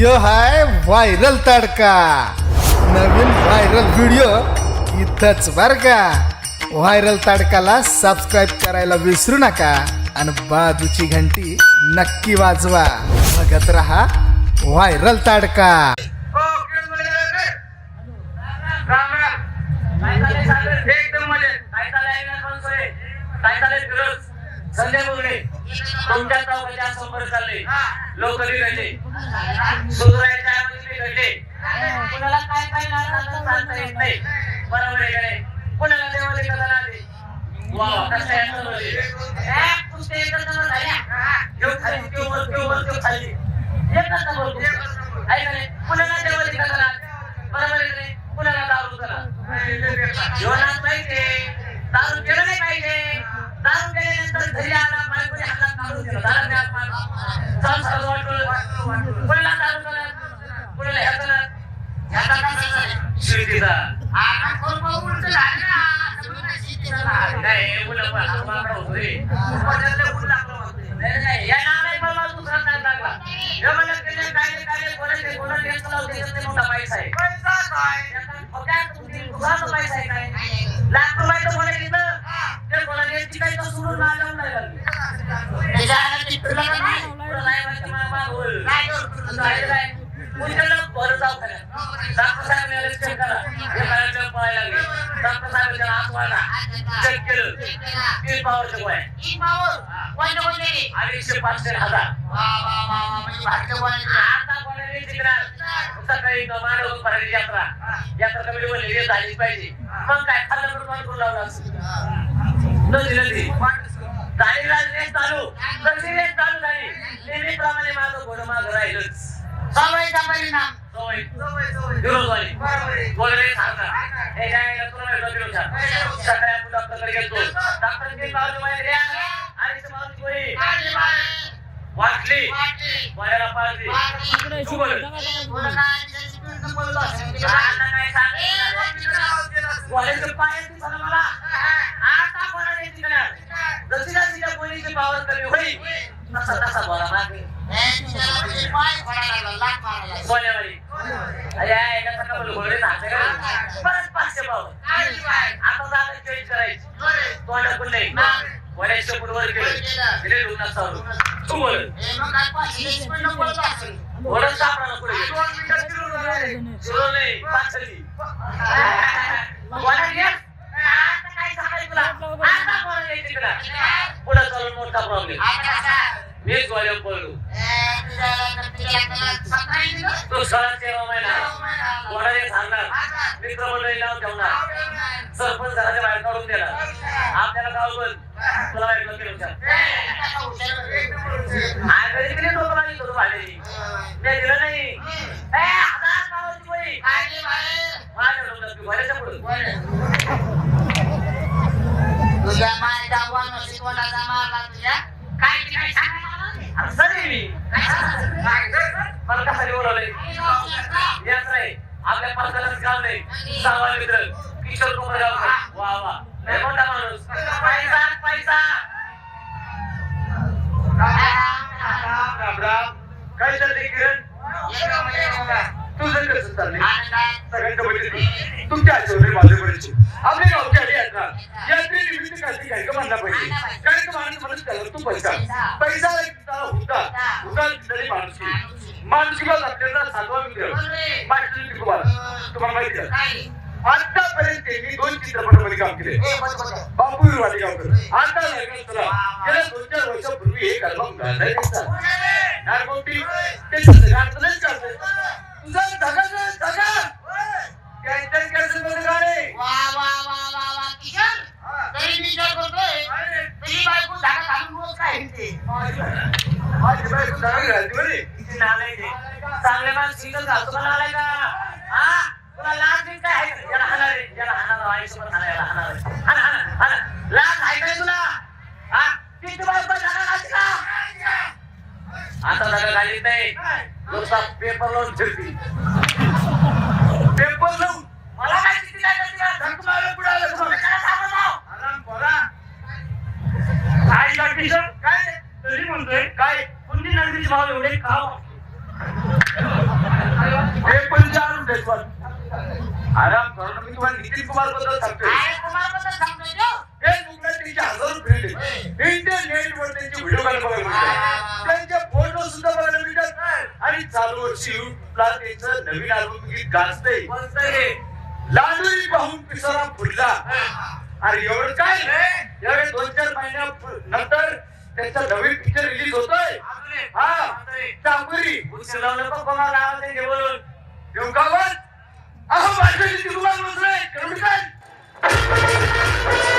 यो हाय viral तडका. नवीन viral video इथंच बर का. व्हायरल तडकाला सबस्क्राईब करायला विसरू नका आणि बाजूची घंटी नक्की वाजवा. बघत रहा व्हायरल तडका. एकदम मजेत. काय चाललंय काय चाललंय संजय बोगडे तुमच्या चौकाच्या समोर चालले लोक निघाले सुधरायच्या ऐवजी निघाले कुणाला काय काय सांगता येत नाही बरोबर आहे कुणाला देवाले कथा नाते वा कसं आहे बोलले. एकच जण झाल्या. ह्यो खाली, त्यो वर, त्यो वर, खाली. एकच बोलतो. आहे नाही? कुणाला देवाले. बरोबर आहे दारू दारू केलं नाही पाहिजे दारू केल्यानंतर घरी आला बायकोने हातात काढून दिलं झाला त्या आत्मा संसार वाटलं कोणाला दारू करत कोणाला ह्या करत ह्याचा कसा झाला? शिर्डीचा नाही, मुलं पण हातमाग होतो रे. उपाध्यायला ऊन लागलं होतं. नाही, नाही, या नावाने पण मला दुसरा नाद लागला. हे म्हणलं की नाही, काय नाही, काय नाही, कोणाला- कोणाला टेस्ट लावते, त्याच्यात ते मोठा पैसा आहे. त्याचा आहे काय? कोणी घेतलं, ते कोणाला टेस्टची काही तर सोडून लाजावून नाही लागली. तुला नाही माहिती, मला. काय काय? बरं जाऊ खरं. डॉक्टर साहेब म्हणाले, check करा. हे बाहेरच्या पळायला लागले. डॉक्टर साहेब त्याला हात वाढला. check केलं. तीन power गोळ्या. अडीचशे पाचशे हजार आता कोणाला? सकाळी मांडव दुपारी यात्रा यात्रा कमी म्हणली हे झालीच पाहिजे मग काय खाल्लं तुम्हाला करून लावलं नदी नदी झाली झाली रेस चालू कशी रेस चालू झाली नेहमीप्रमाणे माझं घोडं मागं राहिलंच सवय विरोधवादी बोलले सारखा हे काय तुला भेटलो गेलो छान सकाळी आपण डॉक्टरकडे गेलो आणि वाटली. वयाला पाळली. तू बोल वयाचं पाय दिसलं मला आता कोणाला जिंकणार जशी जशी त्या गोळीची पावर कमी होईल तसा तसा बोला मागे सोन्यावाली अरे आहे का सका बोल घोडे नाचते का परत पाचशे पावर आता जागा चेंज करायची तोंडाकून नाही वड्याच्या पुढवर केलं दिले दोन सावरून तू बोल घोडं सापडायला पुढे नाही पाचली. काय सांगायचं तुला? आता कोणाला नाही जिंकणार पुढे चालून मोठा प्रॉब्लेम मीच गोळ्या पडलो. तो सळा तेरा महिना कोणाने सांगणार? मित्रमंडळी नाव ठेवणार. सरपंच घराच्या बाहेर काढून देणार. आपल्याला गाव बंद. तुला वाईट केलं विचार आगरी लोक मी दिलं नाही तुझ्या मायचा मारला तुझ्या काय काय मी मला बोलवलंय याच नाही आपल्या पालकालाच काम नाही सांगा मित्र किशोर कुमार वा वा. मोठा माणूस पैसा पैसा काय चाललंय किरण तुझं कसं चाललंय तुमच्या यात्रा काही पाहिजे म्हणून त्याला तू पैसा पैसा एक त्याला हुका माणुसकी माणुसकीला आपल्याला सातवा मित्र तुम्हाला तुम्हाला माहिती आहे काम केले बापू विरवाडी गावकर आता लागलं तुला गेल्या दोन चार वर्षापूर्वी एक अल्बम गायला घेतला नारकोटी त्याचं गाणं चालतंय तुझा धगा धगा कॅन्टर कॅन्सरमध्ये गाणे वा वा वा वा वा किशोर तरी मी विचार करतोय तरी बायको धागा घालून रोज काय हिंडते माझी बायको धगा घालते बरे किती नालायक आहे चांगल्या माणूस सिंगल घालतो का नालाय का हा तुला लाज बिन काय? आहे याला हाणार रे याला हाणार आयुष्यभर हाणार याला हाणार. रे. हाना हाना हाना लाज आहे काय तुला? हा? किती बायको धगा घालते का आता धगा घालीत नाही नुसता पेपर लावून फिरती. पेपर लावून. मला काय किती काय का? धक्का मारलं पुढे आलं तुम्हाला. त्याला सांगू नाव. आराम करा. काय का काय तरी म्हणतोय. काय? कुंडी नगरीचे भाव एवढे खाव. कुठे पण आराम मी तुम्हाला नितीन कुमारबद्दल सांगतोय. अरे कुमारबद्दल सांगतोय तो. फेसबुकला त्यांचे हजारो फ्रेंड आहेत. इंटरनेटवर त्यांचे व्हिडिओ बघायला मिळतात. त्यांचे फोटो सुद्धा बघायला मिळतात. आणि चालू वर्षी युट्यूबला त्यांचं नवीन अल्बम गीत गाजतंय. लाडूही पाहून पिसारा फुटला अरे एवढं काय? एवढे दोन चार महिन्या नंतर त्यांचा नवीन पिक्चर रिलीज होतोय. हा. चांगली बोलून. येऊ I hope I treated you well, Miss Ray. Can we